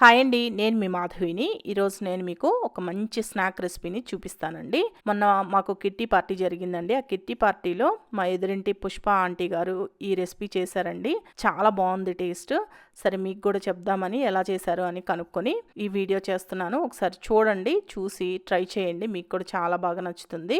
Hi అండి నేను మీ మాధవిని. ఈరోజు నేను మీకు ఒక మంచి స్నాక్ రెసిపీని చూపిస్తానండి. మొన్న మాకు కిట్టి పార్టీ జరిగిందండి. ఆ కిట్టి పార్టీలో మా ఎదురింటి పుష్ప ఆంటీ గారు ఈ రెసిపీ చేశారండి. చాలా బాగుంది టేస్ట్. సరే మీకు కూడా చెప్దామని ఎలా చేశారు అని కనుక్కొని ఈ వీడియో చేస్తున్నాను. ఒకసారి చూడండి చూసి ట్రై చేయండి. మీకు కూడా చాలా బాగా నచ్చుతుంది.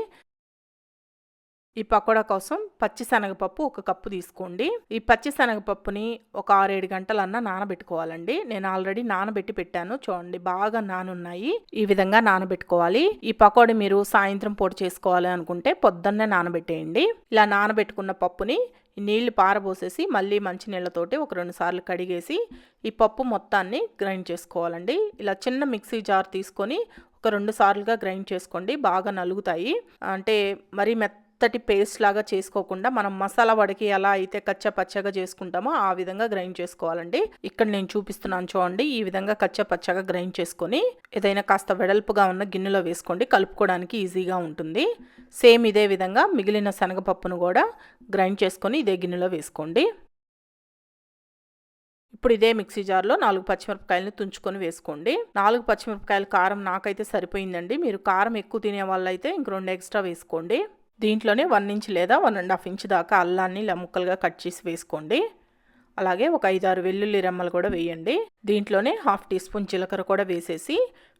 ఈ పకోడా కోసం పచ్చి శనగపప్పు ఒక కప్పు తీసుకోండి. ఈ పచ్చి శనగపప్పుని ఒక ఆరేడు గంటలన్నా నానబెట్టుకోవాలండి. నేను ఆల్రెడీ నానబెట్టి పెట్టాను. చూడండి బాగా నానున్నాయి. ఈ విధంగా నానబెట్టుకోవాలి. ఈ పకోడీ మీరు సాయంత్రం పొడి చేసుకోవాలి అనుకుంటే పొద్దున్నే నానబెట్టేయండి. ఇలా నానబెట్టుకున్న పప్పుని నీళ్ళు పారబోసేసి మళ్ళీ మంచి నీళ్ళతోటి ఒక రెండు సార్లు కడిగేసి ఈ పప్పు మొత్తాన్ని గ్రైండ్ చేసుకోవాలండి. ఇలా చిన్న మిక్సీ జార్ తీసుకొని ఒక రెండు సార్లుగా గ్రైండ్ చేసుకోండి. బాగా నలుగుతాయి. అంటే మరీ మెత్త మెత్తటి పేస్ట్ లాగా చేసుకోకుండా మనం మసాలా వడికి ఎలా అయితే కచ్చా పచ్చగా చేసుకుంటామో ఆ విధంగా గ్రైండ్ చేసుకోవాలండి. ఇక్కడ నేను చూపిస్తున్నాను చూడండి ఈ విధంగా కచ్చా పచ్చగా గ్రైండ్ చేసుకొని ఏదైనా కాస్త వెడల్పుగా ఉన్న గిన్నెలో వేసుకోండి కలుపుకోవడానికి ఈజీగా ఉంటుంది. సేమ్ ఇదే విధంగా మిగిలిన శనగపప్పును కూడా గ్రైండ్ చేసుకొని ఇదే గిన్నెలో వేసుకోండి. ఇప్పుడు ఇదే మిక్సీ జార్లో నాలుగు పచ్చిమిరపకాయలను తుంచుకొని వేసుకోండి. నాలుగు పచ్చిమిరపకాయల కారం నాకైతే సరిపోయిందండి. మీరు కారం ఎక్కువ తినే వాళ్ళైతే ఇంక రెండు ఎక్స్ట్రా వేసుకోండి. దీంట్లోనే వన్ ఇంచ్ లేదా వన్ అండ్ హాఫ్ ఇంచ్ దాకా అల్లాన్ని ఇలా ముక్కలుగా కట్ చేసి వేసుకోండి. అలాగే ఒక ఐదారు వెల్లుల్లి రెమ్మలు కూడా వేయండి. దీంట్లోనే హాఫ్ టీ స్పూన్ జీలకర్ర కూడా వేసేసి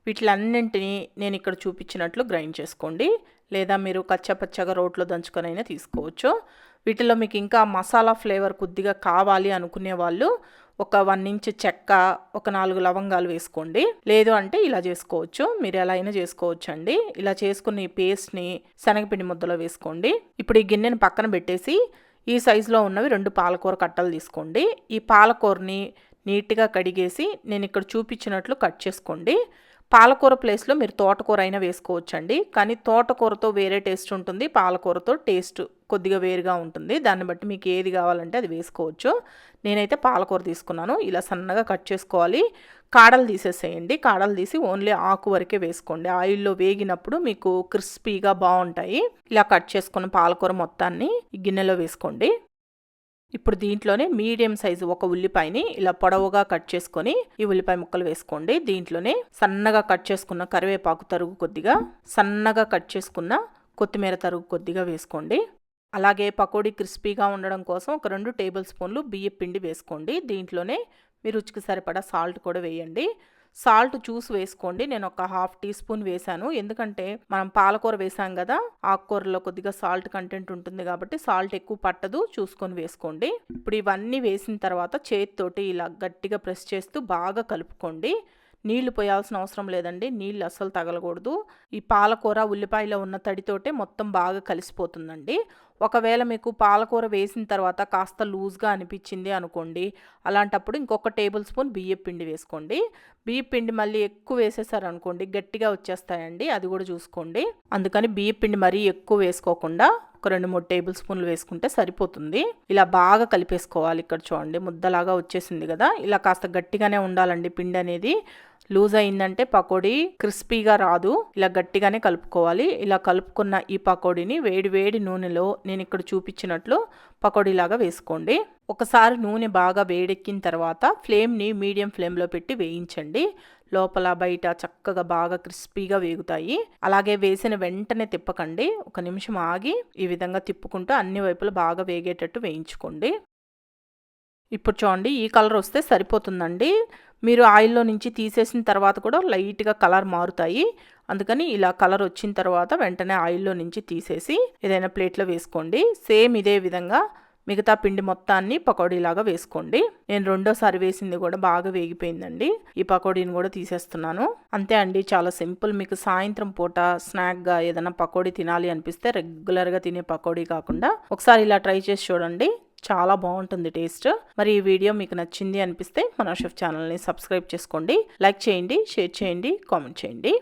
వీటిలన్నింటినీ నేను ఇక్కడ చూపించినట్లు గ్రైండ్ చేసుకోండి. లేదా మీరు కచ్చపచ్చగా రోట్లో దంచుకొనైనా తీసుకోవచ్చు. వీటిలో మీకు ఇంకా మసాలా ఫ్లేవర్ కొద్దిగా కావాలి అనుకునే వాళ్ళు ఒక వన్ ఇంచ్ చెక్క ఒక నాలుగు లవంగాలు వేసుకోండి. లేదు అంటే ఇలా చేసుకోవచ్చు. మీరు ఎలా అయినా చేసుకోవచ్చు అండి ఇలా చేసుకున్న ఈ పేస్ట్ని శనగపిండి ముద్దలో వేసుకోండి. ఇప్పుడు ఈ గిన్నెని పక్కన పెట్టేసి ఈ సైజులో ఉన్నవి రెండు పాలకూర కట్టలు తీసుకోండి. ఈ పాలకూరని నీట్గా కడిగేసి నేను ఇక్కడ చూపించినట్లు కట్ చేసుకోండి. పాలకూర ప్లేస్లో మీరు తోటకూర అయినా వేసుకోవచ్చండి. కానీ తోటకూరతో వేరే టేస్ట్ ఉంటుంది. పాలకూరతో టేస్ట్ కొద్దిగా వేరుగా ఉంటుంది. దాన్ని బట్టి మీకు ఏది కావాలంటే అది వేసుకోవచ్చు. నేనైతే పాలకూర తీసుకున్నాను. ఇలా సన్నగా కట్ చేసుకోవాలి. కాడలు తీసేసేయండి. కాడలు తీసి ఓన్లీ ఆకు వరకే వేసుకోండి. ఆయిల్లో వేగినప్పుడు మీకు క్రిస్పీగా బాగుంటాయి. ఇలా కట్ చేసుకున్న పాలకూర మొత్తాన్ని గిన్నెలో వేసుకోండి. ఇప్పుడు దీంట్లోనే మీడియం సైజు ఒక ఉల్లిపాయని ఇలా పొడవుగా కట్ చేసుకొని ఈ ఉల్లిపాయ ముక్కలు వేసుకోండి. దీంట్లోనే సన్నగా కట్ చేసుకున్న కరివేపాకు తరుగు కొద్దిగా సన్నగా కట్ చేసుకున్న కొత్తిమీర తరుగు కొద్దిగా వేసుకోండి. అలాగే పకోడీ క్రిస్పీగా ఉండడం కోసం ఒక రెండు టేబుల్ స్పూన్లు బియ్య పిండి వేసుకోండి. దీంట్లోనే మీ రుచికి సరిపడా సాల్ట్ కూడా వేయండి. సాల్ట్ చూసి వేసుకోండి. నేను ఒక హాఫ్ టీ స్పూన్ వేసాను ఎందుకంటే మనం పాలకూర వేసాం కదా ఆకుకూరలో కొద్దిగా సాల్ట్ కంటెంట్ ఉంటుంది కాబట్టి సాల్ట్ ఎక్కువ పట్టదు. చూసుకొని వేసుకోండి. ఇప్పుడు ఇవన్నీ వేసిన తర్వాత చేతితోటి ఇలా గట్టిగా ప్రెస్ చేస్తూ బాగా కలుపుకోండి. నీళ్ళు పోయాల్సిన అవసరం లేదండి. నీళ్ళు అస్సలు తగలకూడదు. ఈ పాలకూర ఉల్లిపాయలో ఉన్న తడితోటే మొత్తం బాగా కలిసిపోతుందండి. ఒకవేళ మీకు పాలకూర వేసిన తర్వాత కాస్త లూజ్గా అనిపించింది అనుకోండి అలాంటప్పుడు ఇంకొక టేబుల్ స్పూన్ బియ్య పిండి వేసుకోండి. బియ్య పిండి మళ్ళీ ఎక్కువ వేసేసారనుకోండి గట్టిగా వచ్చేస్తాయండి అది కూడా చూసుకోండి. అందుకని బియ్య పిండి మరీ ఎక్కువ వేసుకోకుండా ఒక రెండు మూడు టేబుల్ స్పూన్లు వేసుకుంటే సరిపోతుంది. ఇలా బాగా కలిపేసుకోవాలి ఇక్కడ చూడండి ముద్దలాగా వచ్చేసింది కదా. ఇలా కాస్త గట్టిగానే ఉండాలండి పిండి అనేది. లూజ్ అయిందంటే పకోడీ క్రిస్పీగా రాదు. ఇలా గట్టిగానే కలుపుకోవాలి. ఇలా కలుపుకున్న ఈ పకోడీని వేడి వేడి నూనెలో నేను ఇక్కడ చూపించినట్లు పకోడీలాగా వేసుకోండి. ఒకసారి నూనె బాగా వేడెక్కిన తర్వాత ఫ్లేమ్ని మీడియం ఫ్లేమ్లో పెట్టి వేయించండి. లోపల బయట చక్కగా బాగా క్రిస్పీగా వేగుతాయి. అలాగే వేసిన వెంటనే తిప్పకండి. ఒక నిమిషం ఆగి ఈ విధంగా తిప్పుకుంటూ అన్ని వైపులు బాగా వేగేటట్టు వేయించుకోండి. ఇప్పుడు చూడండి ఈ కలర్ వస్తే సరిపోతుందండి. మీరు ఆయిల్లో నుంచి తీసేసిన తర్వాత కూడా లైట్గా కలర్ మారుతాయి. అందుకని ఇలా కలర్ వచ్చిన తర్వాత వెంటనే ఆయిల్లో నుంచి తీసేసి ఏదైనా ప్లేట్లో వేసుకోండి. సేమ్ ఇదే విధంగా మిగతా పిండి మొత్తాన్ని పకోడీలాగా వేసుకోండి. నేను రెండోసారి వేసింది కూడా బాగా వేగిపోయిందండి. ఈ పకోడీని కూడా తీసేస్తున్నాను. అంతే అండి చాలా సింపుల్. మీకు సాయంత్రం పూట స్నాక్గా ఏదైనా పకోడీ తినాలి అనిపిస్తే రెగ్యులర్గా తినే పకోడీ కాకుండా ఒకసారి ఇలా ట్రై చేసి చూడండి. చాలా బాగుంటుంది టేస్ట్. మరి ఈ వీడియో మీకు నచ్చింది అనిపిస్తే మన షెఫ్ ఛానల్ని సబ్స్క్రైబ్ చేసుకోండి. లైక్ చేయండి షేర్ చేయండి కామెంట్ చేయండి.